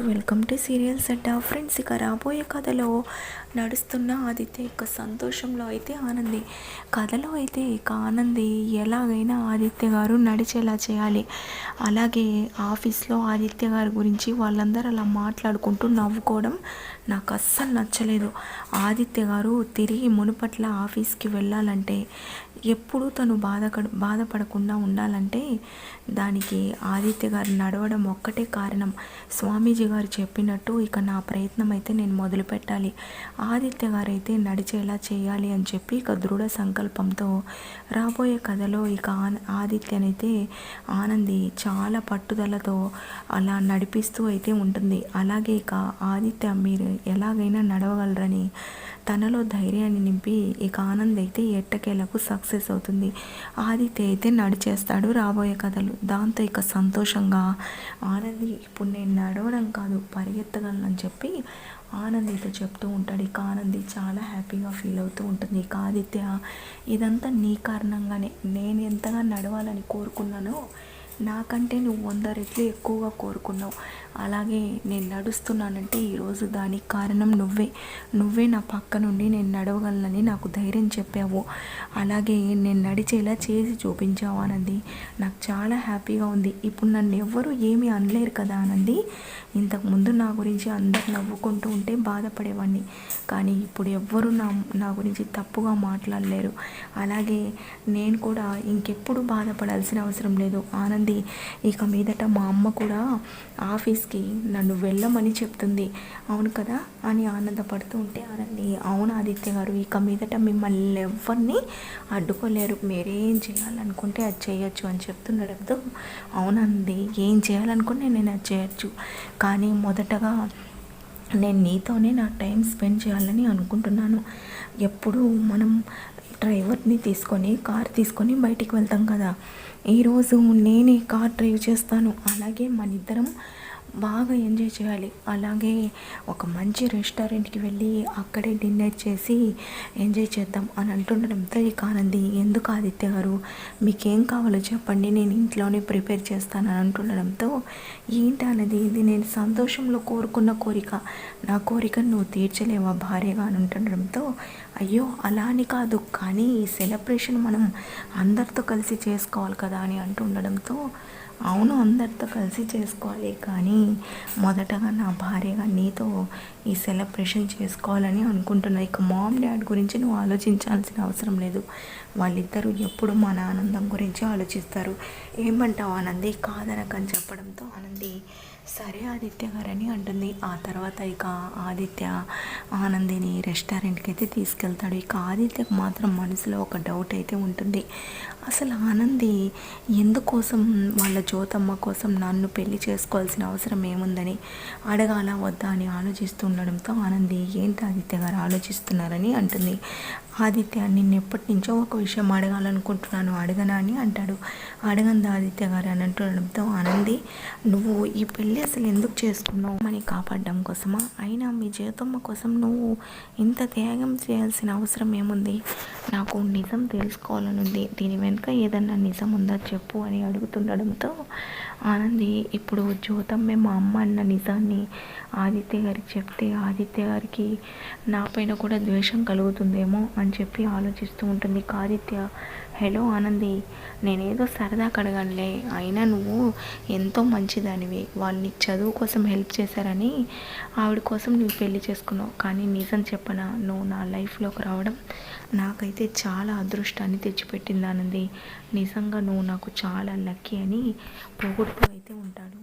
Welcome to serial set friends. ఇక రాబోయే కథలో నడుస్తున్న ఆదిత్య ఇక సంతోషంలో అయితే ఆనంది. కథలో అయితే ఇక ఆనంది ఎలాగైనా ఆదిత్య గారు నడిచేలా చేయాలి. అలాగే ఆఫీస్లో ఆదిత్య గారి గురించి వాళ్ళందరూ అలా మాట్లాడుకుంటూ నవ్వుకోవడం నాకు అస్సలు నచ్చలేదు. ఆదిత్య గారు తిరిగి మునుపట్ల ఆఫీస్కి వెళ్ళాలంటే ఎప్పుడూ తను బాధ బాధపడకుండా ఉండాలంటే దానికి ఆదిత్య గారు నడవడం ఒక్కటే కారణం. స్వామీజీ గారు చెప్పినట్టు ఇక నా ప్రయత్నం అయితే నేను మొదలు పెట్టాలి ఆదిత్య గారు అయితే నడిచేలా చేయాలి అని చెప్పి ఇక దృఢ సంకల్పంతో రాబోయే కథలో ఇక ఆదిత్యనైతే ఆనంది చాలా పట్టుదలతో అలా నడిపిస్తూ అయితే ఉంటుంది. అలాగే ఇక ఆదిత్య మీరు ఎలాగైనా నడవగలరని తనలో ధైర్యాన్ని నింపి ఇక ఆనంద్ అయితే ఎట్టకేలకు సక్సెస్ అవుతుంది. ఆదిత్య అయితే నడిచేస్తాడు రాబోయే కథలు. దాంతో ఇక సంతోషంగా ఆనంది ఇప్పుడు నేను నడవడం కాదు పరిగెత్తగలనని చెప్పి ఆనందితో చెప్తూ ఉంటాడు. ఇక ఆనంది చాలా హ్యాపీగా ఫీల్ అవుతూ ఉంటుంది. ఇక ఆదిత్య ఇదంతా నీ కారణంగానే. నేను ఎంతగా నడవాలని కోరుకున్నానో నాకంటే నువ్వు వంద రెట్లు ఎక్కువగా కోరుకున్నావు. అలాగే నేను నడుస్తున్నానంటే ఈరోజు దానికి కారణం నువ్వే. నువ్వే నా పక్క నుండి నేను నడవగలనని నాకు ధైర్యం చెప్పావు. అలాగే నేను నడిచేలా చేసి చూపించావు అనంది నాకు చాలా హ్యాపీగా ఉంది. ఇప్పుడు నన్ను ఎవ్వరూ ఏమీ అనలేరు కదా అనంది ఇంతకుముందు నా గురించి అందరు నవ్వుకుంటూ ఉంటే బాధపడేవాడిని. కానీ ఇప్పుడు ఎవ్వరూ నా నా గురించి తప్పుగా మాట్లాడలేరు. అలాగే నేను కూడా ఇంకెప్పుడు బాధపడాల్సిన అవసరం లేదు. ఆనంది ఇక మీదట మా అమ్మ కూడా ఆఫీస్కి నన్ను వెళ్ళమని చెప్తుంది. అవును కదా? అని ఆనందపడుతూ ఉంటే అనండి అవును ఆదిత్య గారు ఇక మీదట మిమ్మల్ని ఎవరిని అడ్డుకోలేరు. మీరేం చేయాలనుకుంటే అది చేయొచ్చు అని చెప్తున్నాడు అవునంది ఏం చేయాలనుకుంటే నేను అది చేయొచ్చు. కానీ మొదటగా నేను నీతోనే నా టైం స్పెండ్ చేయాలని అనుకుంటున్నాను. ఎప్పుడు మనం డ్రైవర్ని తీసుకొని కార్ తీసుకొని బయటికి వెళ్తాం కదా. ఈరోజు నేనే కార్ డ్రైవ్ చేస్తాను. అలాగే మన ఇద్దరం బాగా ఎంజాయ్ చేయాలి. అలాగే ఒక మంచి రెస్టారెంట్కి వెళ్ళి అక్కడే డిన్నర్ చేసి ఎంజాయ్ చేద్దాం అని అంటుండడంతో ఇక ఆనంది ఎందుకు ఆదిత్య గారు? మీకేం కావాలో చెప్పండి. నేను ఇంట్లోనే ప్రిపేర్ చేస్తాను అని అంటుండడంతో ఏంటి అన్నది ఇది నేను సంతోషంలో కోరుకున్న కోరిక. నా కోరిక నువ్వు తీర్చలేవా భార్యగా అని ఉంటుండడంతో అయ్యో అలా అని కాదు. కానీ ఈ సెలబ్రేషన్ మనం అందరితో కలిసి చేసుకోవాలి కదా అని అంటుండడంతో అవును అందరితో కలిసి చేసుకోవాలి. కానీ మొదటగా నా భార్యగా నీతో ఈ సెలబ్రేషన్ చేసుకోవాలని అనుకుంటున్నా. ఇక మామ్ డాడ్ గురించి నువ్వు ఆలోచించాల్సిన అవసరం లేదు. వాళ్ళిద్దరూ ఎప్పుడు మన ఆనందం గురించి ఆలోచిస్తారు. ఏమంటావు ఆనంది? కాదనకని చెప్పడంతో ఆనంది సరే ఆదిత్య గారని అంటుంది. ఆ తర్వాత ఇక ఆదిత్య ఆనందిని రెస్టారెంట్కి అయితే తీసుకెళ్తాడు. ఇక ఆదిత్యకు మాత్రం మనసులో ఒక డౌట్ అయితే ఉంటుంది. అసలు ఆనంది ఎందుకోసం వాళ్ళ జ్యోతమ్మ కోసం నన్ను పెళ్ళి చేసుకోవాల్సిన అవసరం ఏముందని అడగాల వద్దా అని ఆలోచిస్తుండడంతో ఆనంది ఏంటి ఆదిత్య గారు ఆలోచిస్తున్నారని? అంటుంది. ఆదిత్య నిన్ను ఎప్పటి నుంచో ఒక విషయం అడగాలనుకుంటున్నాను అడగనా అని అంటాడు. అడగంది ఆదిత్య గారు? అని అంటుండడంతో ఆనంది నువ్వు ఈ పెళ్ళి అసలు ఎందుకు చేసుకున్నావు? అని కాపాడడం కోసమా? అయినా మీ జీవితమ్మ కోసం నువ్వు ఇంత త్యాగం చేయాల్సిన అవసరం ఏముంది? నాకు నిజం తెలుసుకోవాలనుంది. దీని వెనుక ఏదన్నా నిజం ఉందా చెప్పు అని అడుగుతుండడంతో ఆనంది ఇప్పుడు జ్యోతమ్మే మా అమ్మ అన్న నిజాన్ని ఆదిత్య గారికి చెప్తే ఆదిత్య గారికి నా పైన కూడా ద్వేషం కలుగుతుందేమో అని చెప్పి ఆలోచిస్తూ ఉంటుంది ఆదిత్య. హలో ఆనంది నేనేదో సరదా కడగనులే అయినా నువ్వు ఎంతో మంచిదానివి. వాళ్ళని చదువు కోసం హెల్ప్ చేశారని ఆవిడ కోసం నువ్వు పెళ్ళి చేసుకున్నావు. కానీ నిజం చెప్పనా నువ్వు నా లైఫ్లోకి రావడం నాకైతే చాలా అదృష్టాన్ని తెచ్చిపెట్టింది ఆనంది నిజంగా నువ్వు నాకు చాలా లక్కీ అని పొగుడుతూ అయితే ఉంటాడు